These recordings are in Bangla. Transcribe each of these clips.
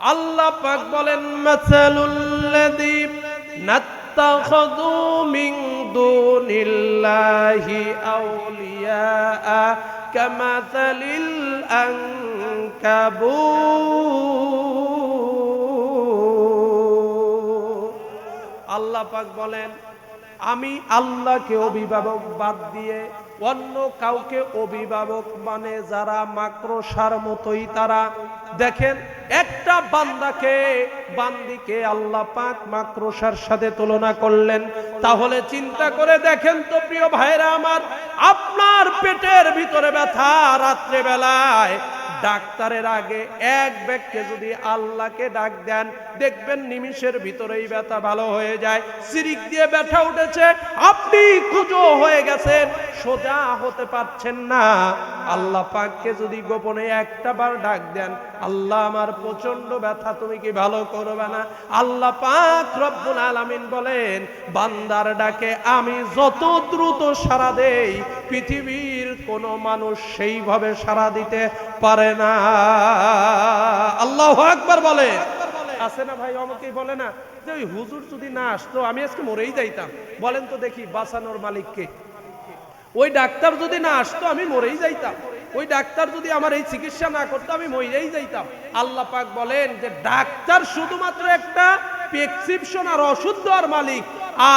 আল্লাহ পাক বলেন মাসালুল্লাযী নাত্তাখাযু মিন দুনিল্লাহি আউলিয়া কামাসালিল আনকাবুত আল্লাহ পাক বলেন আমি আল্লাহকে অভিভাবক বাদ দিয়ে অন্য কাউকে অভিভাবক মানে যারা মাকড়সার মতোই তারা। দেখেন, একটা বান্দাকে, বান্দিকে আল্লাহ পাক মাকড়সার সাথে তুলনা করলেন। তাহলে চিন্তা করে দেখেন তো প্রিয় ভাইরা আমার, আপনার পেটের ভিতরে ব্যথা রাত্রে বেলায় ডাক্তারের আগে এক ব্যক্তি যদি আল্লাহকে ডাক দেন, দেখবেন নিমিষের ভিতরেই ব্যথা ভালো হয়ে যায়। সিরিক দিয়ে ব্যথা উঠেছে। আপনি খুঁজো হয়ে গেছেন। সোজা হতে পারছেন না। আল্লাহ পাককে যদি গোপনে একটা বার ডাক দেন, আল্লাহ আমার প্রচণ্ড ব্যথা, তুমি কি ভালো করবে না? আল্লাহ পাক রব্বুল আলামিন বলেন, বান্দার ডাকে আমি যত দ্রুত সারা দেই, পৃথিবীর কোন মানুষ সেইভাবে সারা দিতে পারে না। আল্লাহ আকবার বলে আছে না ভাই আমাকেই বলে না যে ওই হুজুর যদি না আসতো, আমি আজকে মরেই যাইতাম। বলেন তো দেখি বাঁচানোর মালিককে। ওই ডাক্তার যদি না আসতো, আমি মরেই যাইতাম। ওই ডাক্তার যদি আমার এই চিকিৎসা না করতো, আমি মরেই যাইতাম। আল্লাহ পাক বলেন যে, ডাক্তার শুধুমাত্র একটা প্রেসক্রিপশন আর ওষুধ দেওয়ার মালিক,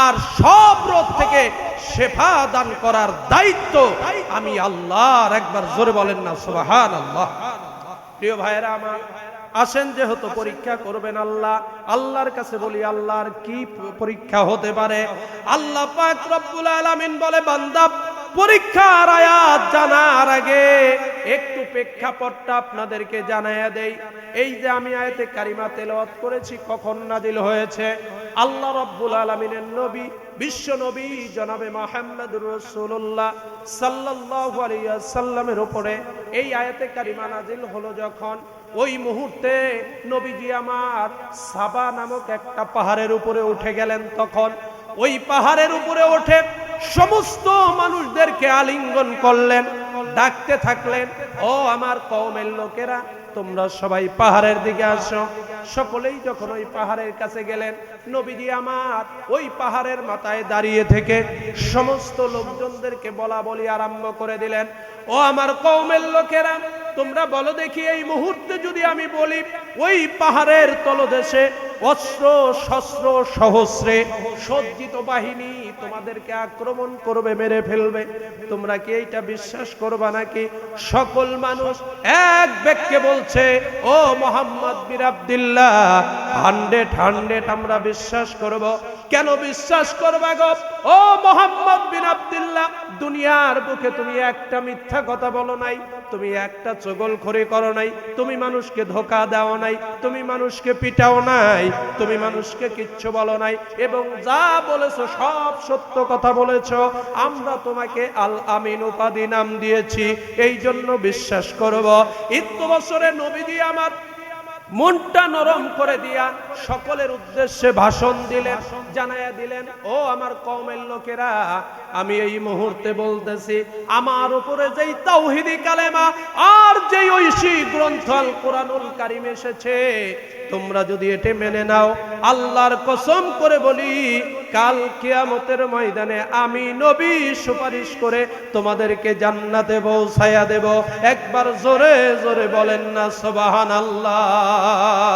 আর সব রোগ থেকে শেফা দান করার দায়িত্ব আমি আল্লাহর। একবার জোরে বলেন না সুবহান আল্লাহ প্রিয় ভাইয়েরা আমার, আসেন যেহেতু পরীক্ষা করবেন আল্লাহ, আল্লাহর কাছে বলি, আল্লাহর কি পরীক্ষা হতে পারে? আল্লাহ পাক রব্বুল আলামিন বলে, বান্দা পরীক্ষার আয়াত জানার আগে একটু প্রেক্ষাপটটা আপনাদেরকে জানাইয়া দেই। এই যে আমি আয়াতে কারিমা তেলাওয়াত করেছি, কখন নাজিল হয়েছে? আল্লাহ রব্বুল আলামিনের নবী, বিশ্ব নবী জনাবে মোহাম্মদুর রাসূলুল্লাহ সাল্লাল্লাহু আলাইহি সাল্লামের উপরে এই আয়াতে কারিমা নাজিল হলো যখন ওই মুহূর্তে নবীজি আমার সাবা নামক একটা পাহাড়ের উপরে উঠে গেলেন তখন। ওই পাহাড়ের উপরে ওঠে সমস্ত মানুষদেরকে আলিঙ্গন করলেন, ডাকতে থাকলেন, ও আমার কওমের লোকেরা, তোমরা সবাই পাহাড়ের দিকে আসো। সকলেই যখন ওই পাহাড়ের কাছে গেলেন, নবীজি আমার ওই পাহাড়ের মাথায় দাঁড়িয়ে থেকে সমস্ত লোকজনদেরকে বলা বলি আরম্ভ করে দিলেন, ও আমার কওমের লোকেরা, তোমরা বলো দেখি এই মুহূর্তে যদি আমি বলি, ওই পাহাড়ের তলদেশে অস্ত্র, শস্ত্র, সহস্রে সজ্জিত বাহিনী তোমাদেরকে আক্রমণ করবে, মেরে ফেলবে। তোমরা কি এইটা বিশ্বাস করবা নাকি? সকল মানুষ এক ব্যক্তি বলছে, ও মোহাম্মদ বিন আব্দুল্লাহ হান্ড্রেড হান্ড্রেড আমরা বিশ্বাস করব। কেন বিশ্বাস করবা গো? ও মোহাম্মদ বিন আব্দুল্লাহ, দুনিয়ার বুকে তুমি একটা মিথ্যা কথা বলো নাই, তুমি একটা চগল খড়ি করো নাই, তুমি মানুষকে ধোকা দাও নাই, তুমি মানুষকে পিটাও নাই তুমি মানুষকে কিচ্ছু বলো নাই এবং যা বলেছ সব সত্য কথা বলেছ। আমরা তোমাকে আল আমিন উপাধি নাম দিয়েছি। এই জন্য বিশ্বাস করব। ইত্য বছরে নবীজি আমার মনটা নরম করে দিয়া সকলের উদ্দেশ্যে ভাষণ দিলেন, জানাইয়া দিলেন, ও আমার কমের লোকেরা, আমি এই মুহূর্তে বলতেছি, আমার উপরে যেই তাওহিদি কালেমা আর যে ঐশী গ্রন্থ আল কোরআনুল কারিম এসেছে, তোমরা যদি এটি মেনে নাও, আল্লাহর কসম করে বলি কাল কিয়ামতের ময়দানে আমি নবী সুপারিশ করে তোমাদেরকে জান্নাতে পৌঁছায়া দেব। একবার জোরে জোরে বলেন না সবাহান আল্লাহ